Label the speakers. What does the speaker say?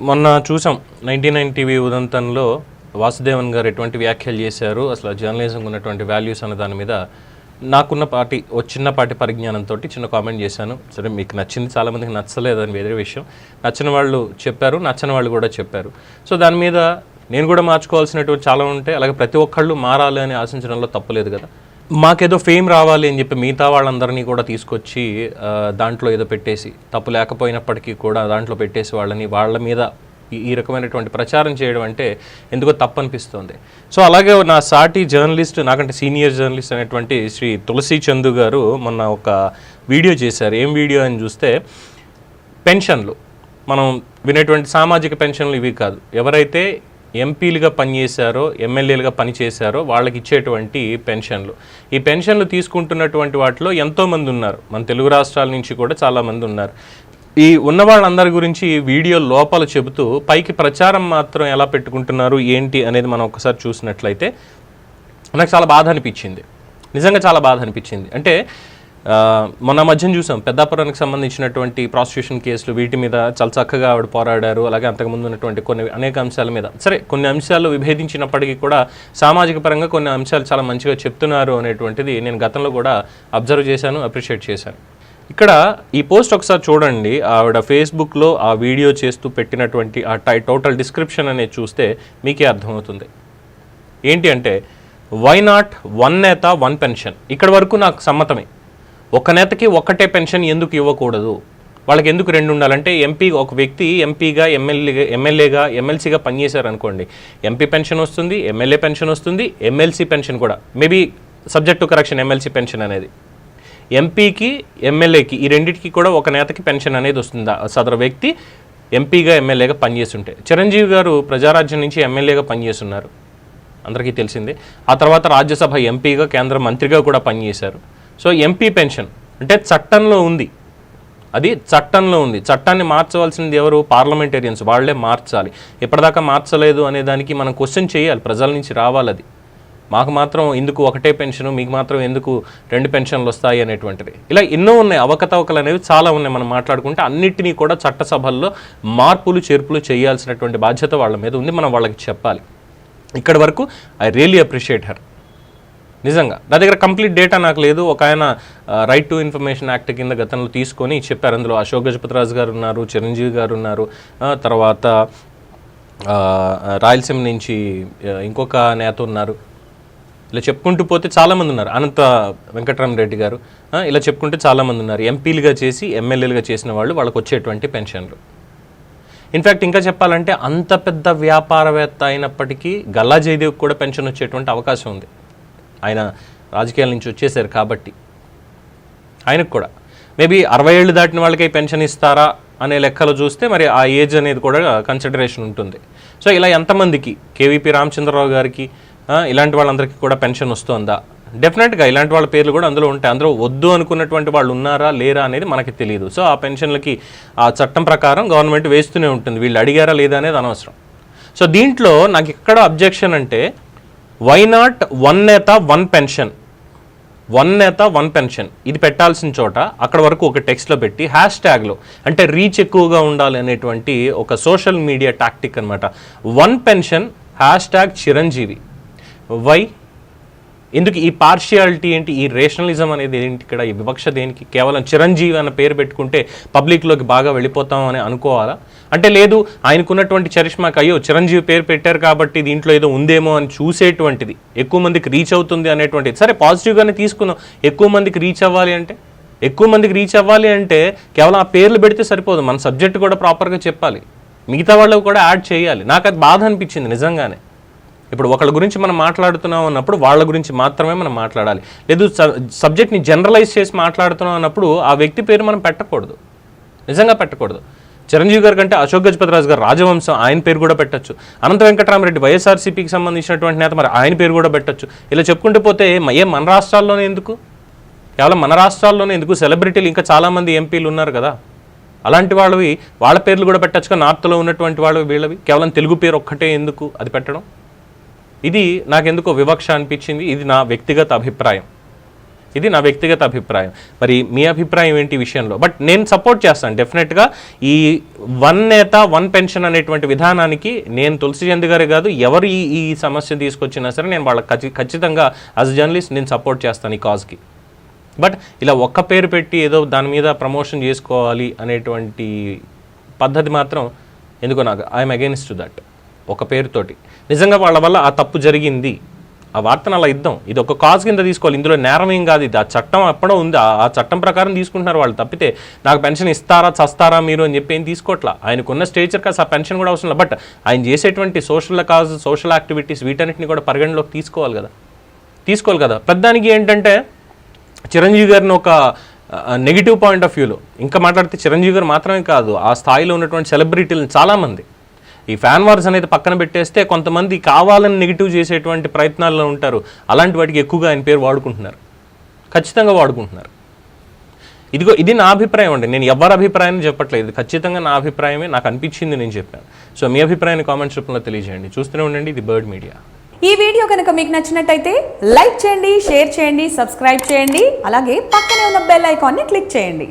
Speaker 1: మొన్న చూసాం ninety nine TV ఉదంతంలో వాసుదేవన్ గారు ఎటువంటి వ్యాఖ్యలు చేశారు అసలు జర్నలిజం ఉన్నటువంటి వాల్యూస్ అన్న దాని మీద నాకున్న పాటి ఓ చిన్నపాటి పరిజ్ఞానంతో చిన్న కామెంట్ చేశాను. సరే మీకు నచ్చింది చాలామందికి నచ్చలేదు అని వేరే విషయం. నచ్చిన వాళ్ళు చెప్పారు నచ్చని వాళ్ళు కూడా చెప్పారు. సో దాని మీద నేను కూడా మార్చుకోవాల్సినటువంటి చాలా ఉంటాయి అలాగే ప్రతి ఒక్కళ్ళు మారాలి అని ఆశించడంలో తప్పలేదు కదా. మాకేదో ఫేమ్ రావాలి అని చెప్పి మిగతా వాళ్ళందరినీ కూడా తీసుకొచ్చి దాంట్లో ఏదో పెట్టేసి తప్పు లేకపోయినప్పటికీ కూడా దాంట్లో పెట్టేసి వాళ్ళని వాళ్ళ మీద ఈ- ఈ రకమైనటువంటి ప్రచారం చేయడం అంటే ఎందుకో తప్పు అనిపిస్తుంది. సో అలాగే నా సాటి జర్నలిస్ట్ నాకంటే సీనియర్ జర్నలిస్ట్ అనేటువంటి శ్రీ తులసి చందు గారు మొన్న ఒక వీడియో చేశారు. ఏం వీడియో అని చూస్తే పెన్షన్లు. మనం వినేటువంటి సామాజిక పెన్షన్లు ఇవి కాదు. ఎవరైతే ఎంపీలుగా పనిచేశారో ఎమ్మెల్యేలుగా పనిచేశారో వాళ్ళకి ఇచ్చేటువంటి పెన్షన్లు. ఈ పెన్షన్లు తీసుకుంటున్నటువంటి వాటిలో ఎంతోమంది ఉన్నారు. మన తెలుగు రాష్ట్రాల నుంచి కూడా చాలామంది ఉన్నారు. ఈ ఉన్న వాళ్ళందరి గురించి వీడియో లోపల చెబుతూ పైకి ప్రచారం మాత్రం ఎలా పెట్టుకుంటున్నారు ఏంటి అనేది మనం ఒకసారి చూసినట్లయితే నాకు చాలా బాధ అనిపించింది. నిజంగా చాలా బాధ అనిపించింది. అంటే మొన్న మధ్యన చూసాం పెద్దాపురానికి సంబంధించినటువంటి ప్రాసిక్యూషన్ కేసులు వీటి మీద చాలా చక్కగా ఆవిడ పోరాడారు అలాగే అంతకుముందు ఉన్నటువంటి కొన్ని అనేక అంశాల మీద. సరే కొన్ని అంశాలు విభేదించినప్పటికీ కూడా సామాజిక పరంగా కొన్ని అంశాలు చాలా మంచిగా చెప్తున్నారు అనేటువంటిది నేను గతంలో కూడా అబ్జర్వ్ చేశాను అప్రిషియేట్ చేశాను. ఇక్కడ ఈ పోస్ట్ ఒకసారి చూడండి ఆవిడ ఫేస్బుక్లో ఆ వీడియో చేస్తూ పెట్టినటువంటి ఆ టై టోటల్ డిస్క్రిప్షన్ అనేది చూస్తే మీకే అర్థమవుతుంది. ఏంటి అంటే వై నాట్ వన్ నేత వన్ పెన్షన్ ఇక్కడ వరకు నాకు సమ్మతమే. ఒక నేతకి ఒక్కటే పెన్షన్ ఎందుకు ఇవ్వకూడదు? వాళ్ళకి ఎందుకు రెండు ఉండాలంటే ఎంపీ ఒక వ్యక్తి ఎంపీగా ఎమ్మెల్యేగా ఎమ్మెల్యేగా ఎమ్మెల్సీగా పనిచేశారు అనుకోండి ఎంపీ పెన్షన్ వస్తుంది ఎమ్మెల్యే పెన్షన్ వస్తుంది ఎమ్మెల్సీ పెన్షన్ కూడా. Maybe subject to correction MLC pension అనేది. ఎంపీకి ఎమ్మెల్యేకి ఈ రెండింటికి కూడా ఒక నేతకి పెన్షన్ అనేది వస్తుంది? ఆ సదరు వ్యక్తి ఎంపీగా ఎమ్మెల్యేగా పనిచేస్తుంటే. చిరంజీవి గారు ప్రజారాజ్యం నుంచి ఎమ్మెల్యేగా పనిచేస్తున్నారు. అందరికీ తెలిసిందే. ఆ తర్వాత రాజ్యసభ ఎంపీగా కేంద్ర మంత్రిగా కూడా పనిచేశారు. సో ఎంపీ పెన్షన్ అంటే చట్టంలో ఉంది. అది చట్టంలో ఉంది. చట్టాన్ని మార్చవలసింది ఎవరు? పార్లమెంటేరియన్స్. వాళ్ళే మార్చాలి. ఎప్పటిదాకా మార్చలేదు అనే దానికి మనం క్వశ్చన్ చేయాలి. ప్రజల నుంచి రావాలి అది. మాకు మాత్రం ఎందుకు ఒకటే పెన్షన్ మీకు మాత్రం ఎందుకు రెండు పెన్షన్లు వస్తాయి అనేటువంటిది. ఇలా ఎన్నో ఉన్నాయి. అవకతవకలు అనేవి చాలా ఉన్నాయి. మనం మాట్లాడుకుంటే అన్నిటినీ కూడా చట్టసభల్లో మార్పులు చేర్పులు చేయాల్సినటువంటి బాధ్యత వాళ్ళ మీద ఉంది. మనం వాళ్ళకి చెప్పాలి. ఇక్కడ వరకు ఐ రియలీ అప్రిషియేట్ హర్ నిజంగా. నా దగ్గర కంప్లీట్ డేటా నాకు లేదు. ఒక ఆయన రైట్ టు ఇన్ఫర్మేషన్ యాక్ట్ కింద గతంలో తీసుకొని చెప్పారు. అందులో అశోక్ గజపతిరాజు గారు ఉన్నారు చిరంజీవి గారు ఉన్నారు. తర్వాత రాయలసీమ నుంచి ఇంకొక నేత ఉన్నారు. ఇలా చెప్పుకుంటూ పోతే చాలామంది ఉన్నారు. అనంత వెంకటరామరెడ్డి గారు. ఇలా చెప్పుకుంటే చాలామంది ఉన్నారు. ఎంపీలుగా చేసి ఎమ్మెల్యేలుగా చేసిన వాళ్ళు వాళ్ళకి వచ్చేటువంటి పెన్షన్లు. ఇన్ఫ్యాక్ట్ ఇంకా చెప్పాలంటే అంత పెద్ద వ్యాపారవేత్త అయినప్పటికీ గల్లా జయదేవ్కి కూడా పెన్షన్ వచ్చేటువంటి అవకాశం ఉంది. ఆయన రాజకీయాల నుంచి వచ్చేసారు కాబట్టి. ఆయనకు కూడా. మేబీ అరవై ఏళ్ళు దాటిన వాళ్ళకి పెన్షన్ ఇస్తారా అనే లెక్కలు చూస్తే మరి ఆ ఏజ్ అనేది కూడా కన్సిడరేషన్ ఉంటుంది. సో ఇలా ఎంతమందికి? కేవీపీ రామచంద్రరావు గారికి ఇలాంటి వాళ్ళందరికీ కూడా పెన్షన్ వస్తుందా? డెఫినెట్గా ఇలాంటి వాళ్ళ పేర్లు కూడా అందులో ఉంటాయి. అందులో వద్దు అనుకున్నటువంటి వాళ్ళు ఉన్నారా లేరా అనేది మనకి తెలియదు. సో ఆ పెన్షన్లకి ఆ చట్టం ప్రకారం గవర్నమెంట్ వేస్తూనే ఉంటుంది. వీళ్ళు అడిగారా లేదా అనేది అనవసరం. సో దీంట్లో నాకు ఎక్కడ అబ్జెక్షన్ అంటే వై నాట్ వన్ నేత వన్ పెన్షన్ వన్ నేత వన్ పెన్షన్ ఇది పెట్టాల్సిన చోట అక్కడ వరకు ఒక టెక్స్ట్లో పెట్టి హ్యాష్ ట్యాగ్లో అంటే రీచ్ ఎక్కువగా ఉండాలి అనేటువంటి ఒక సోషల్ మీడియా టాక్టిక్ అనమాట one pension hash tag Chiranjeevi. Why ఎందుకు ఈ పార్షియాలిటీ ఏంటి? ఈ రేషనలిజం అనేది ఏంటి ఇక్కడ? ఈ వివక్ష దేనికి? కేవలం చిరంజీవి అన్న పేరు పెట్టుకుంటే పబ్లిక్లోకి బాగా వెళ్ళిపోతాం అని అనుకోవాలా? అంటే లేదు ఆయనకున్నటువంటి చరిష్మాకి అయ్యో చిరంజీవి పేరు పెట్టారు కాబట్టి దీంట్లో ఏదో ఉందేమో అని చూసేటువంటిది. ఎక్కువ మందికి రీచ్ అవుతుంది అనేటువంటిది. సరే పాజిటివ్గానే తీసుకుందాం. ఎక్కువ మందికి రీచ్ అవ్వాలి అంటే? ఎక్కువ మందికి రీచ్ అవ్వాలి అంటే కేవలం ఆ పేర్లు పెడితే సరిపోదు. మన సబ్జెక్ట్ కూడా ప్రాపర్గా చెప్పాలి. మిగతా వాళ్ళు కూడా యాడ్ చేయాలి. నాకు అది బాధ అనిపించింది నిజంగానే. ఇప్పుడు ఒకళ్ళ గురించి మనం మాట్లాడుతున్నాం అన్నప్పుడు వాళ్ళ గురించి మాత్రమే మనం మాట్లాడాలి. లేదు సబ్జెక్ట్ని జనరలైజ్ చేసి మాట్లాడుతున్నాం అన్నప్పుడు ఆ వ్యక్తి పేరు మనం పెట్టకూడదు. నిజంగా పెట్టకూడదు. చిరంజీవి గారి కంటే అశోక్ గజపతిరాజు గారు రాజవంశం ఆయన పేరు కూడా పెట్టొచ్చు. అనంత వెంకటరామరెడ్డి వైఎస్ఆర్సీపీకి సంబంధించినటువంటి నేత మరి ఆయన పేరు కూడా పెట్టొచ్చు. ఇలా చెప్పుకుంటూ పోతే ఏ మన రాష్ట్రాల్లోనే ఎందుకు? కేవలం మన రాష్ట్రాల్లోనే ఎందుకు? సెలబ్రిటీలు ఇంకా చాలామంది ఎంపీలు ఉన్నారు కదా. అలాంటి వాళ్ళవి వాళ్ళ పేర్లు కూడా పెట్టచ్చుగా నార్త్లో ఉన్నటువంటి వాళ్ళవి వీళ్ళవి. కేవలం తెలుగు పేరు ఒక్కటే ఎందుకు అది పెట్టడం? ఇది నాకెందుకో వివక్ష అనిపించింది. ఇది నా వ్యక్తిగత అభిప్రాయం. ఇది నా వ్యక్తిగత అభిప్రాయం. మరి మీ అభిప్రాయం ఏంటి విషయంలో? బట్ నేను సపోర్ట్ చేస్తాను డెఫినెట్గా ఈ వన్ నేత వన్ పెన్షన్ అనేటువంటి విధానానికి నేను తులసి చంద్ గారే కాదు ఎవరు ఈ ఈ సమస్య తీసుకొచ్చినా సరే నేను వాళ్ళకి ఖచ్చి- ఖచ్చితంగా యాజ్ జర్నలిస్ట్ నేను సపోర్ట్ చేస్తాను ఈ కాజ్కి బట్ ఇలా ఒక్క పేరు పెట్టి ఏదో దాని మీద ప్రమోషన్ చేసుకోవాలి అనేటువంటి పద్ధతి మాత్రం ఎందుకో నాకు ఐఎమ్ అగేన్స్ట్ దట్ ఒక పేరుతోటి. నిజంగా వాళ్ళ వల్ల ఆ తప్పు జరిగింది. ఆ వార్తను అలా ఇద్దాం. ఇది ఒక కాజ్ కింద తీసుకోవాలి. ఇందులో నేరం ఏం కాదు ఇది. ఆ చట్టం అప్పుడో ఉంది. ఆ- చట్టం ప్రకారం తీసుకుంటున్నారు వాళ్ళు తప్పితే నాకు పెన్షన్ ఇస్తారా చస్తారా మీరు అని చెప్పి ఏం తీసుకోవట్లా ఆయనకున్న స్టేచర్ కాస్ ఆ పెన్షన్ కూడా అవసరం లేదు. బట్ ఆయన చేసేటువంటి సోషల్ కాజ్ సోషల్ యాక్టివిటీస్ వీటన్నిటిని కూడా పరిగణలోకి తీసుకోవాలి కదా. తీసుకోవాలి కదా. పెద్దానికి ఏంటంటే చిరంజీవి గారిని ఒక నెగిటివ్ పాయింట్ ఆఫ్ వ్యూలో ఇంకా మాట్లాడితే చిరంజీవి గారు మాత్రమే కాదు ఆ స్థాయిలో ఉన్నటువంటి సెలబ్రిటీలు చాలామంది ఈ ఫ్యాన్ వార్స్ అనేది పక్కన పెట్టేస్తే కొంతమంది కావాలని నెగిటివ్ చేసేటువంటి ప్రయత్నాల్లో ఉంటారు. అలాంటి వాటికి ఎక్కువగా ఆయన పేరు వాడుకుంటున్నారు. ఖచ్చితంగా వాడుకుంటున్నారు. ఇదిగో ఇది నా అభిప్రాయం అండి. నేను ఎవరి అభిప్రాయాన్ని చెప్పట్లేదు. ఖచ్చితంగా నా అభిప్రాయమే. నాకు అనిపించింది నేను చెప్పాను. సో మీ అభిప్రాయాన్ని కామెంట్స్ రూపంలో తెలియజేయండి. చూస్తూనే ఉండండి. ఇది బర్డ్ మీడియా.
Speaker 2: ఈ వీడియో కనుక మీకు నచ్చినట్టయితే లైక్ చేయండి షేర్ చేయండి సబ్స్క్రైబ్ చేయండి. అలాగే పక్కనే ఉన్న బెల్ ఐకాన్ని క్లిక్ చేయండి.